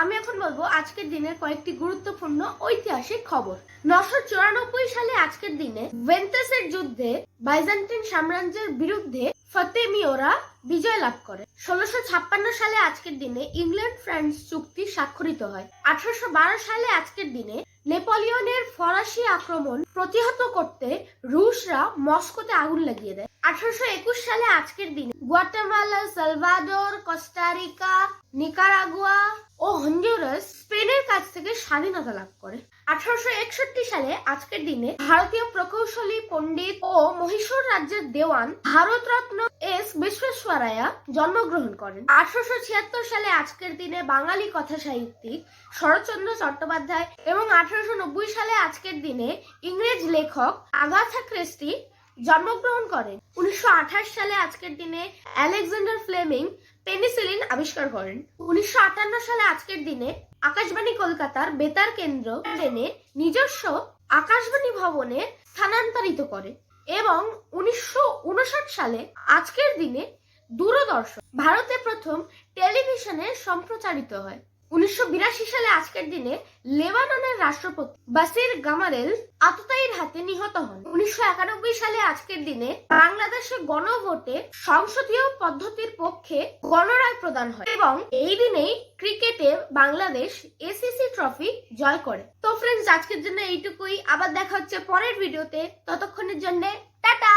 আমি এখন বলব আজকের দিনের কয়েকটি গুরুত্বপূর্ণ ঐতিহাসিক খবর। নশো চুরানব্বই সালে আজকের দিনে ভেন্টাসের যুদ্ধে বাইজান্টিন সাম্রাজ্যের বিরুদ্ধে ফতেমিওরা বিজয় লাভ করে। ষোলোশো ছাপ্পান্ন সালে আজকের দিনে ইংল্যান্ড ফ্রান্স চুক্তি স্বাক্ষরিত হয়। আঠারোশো বারো সালে আজকের দিনে নেপোলিয়নের ফরাসি আক্রমণ প্রতিহত করতে রুশরা মস্কোতে আগুন লাগিয়ে দেয়। আঠারোশো একুশ সালে আজকের দিনে Guatemala Salvador Costa Rica Nicaragua Honduras স্পেনের কাছ থেকে স্বাধীনতা লাভ করে। আঠারোশো একষট্টি সালে আজকের দিনে ভারতীয় প্রকৌশলী পণ্ডিত ও মহীশূর রাজ্যের দেওয়ান ভারতরত্ন এস বিশ্বেশ্বরায়া জন্মগ্রহণ করেন। আঠারোশো ছিয়াত্তর সালে আজকের দিনে বাঙালি কথা সাহিত্যিক শরৎচন্দ্র চট্টোপাধ্যায় এবং আঠারোশো নব্বই সালে আজকের দিনে ইংরেজ লেখক আগাথা ক্রিস্টি জন্মগ্রহণ করেন। উনিশশো আঠাশ সালে আজকের দিনে আলেকজান্ডার ফ্লেমিং পেনিসিলিন আবিষ্কার করেন। উনিশশো আটান্ন সালে আজকের দিনে আকাশবাণী কলকাতার বেতার কেন্দ্র ট্রেনে নিজস্ব আকাশবাণী ভবনে স্থানান্তরিত করে এবং উনিশশো উনষাট সালে আজকের দিনে দূরদর্শন ভারতে প্রথম টেলিভিশনে সম্প্রচারিত হয়। উনিশশো সালে আজকের দিনে লেবাননের রাষ্ট্রপতি বাসির গামারেল আততায়ীর হাতে নিহত হন। উনিশশো সালে আজকের দিনে বাংলাদেশে গণভোটে সংসদীয় পদ্ধতির পক্ষে গণরায় প্রদান হয় এবং এই দিনেই ক্রিকেটে বাংলাদেশ এসিসি ট্রফি জয় করে। তো ফ্রেন্ডস আজকের জন্য এইটুকুই। আবার দেখা হচ্ছে পরের ভিডিওতে। ততক্ষণের জন্য টাটা!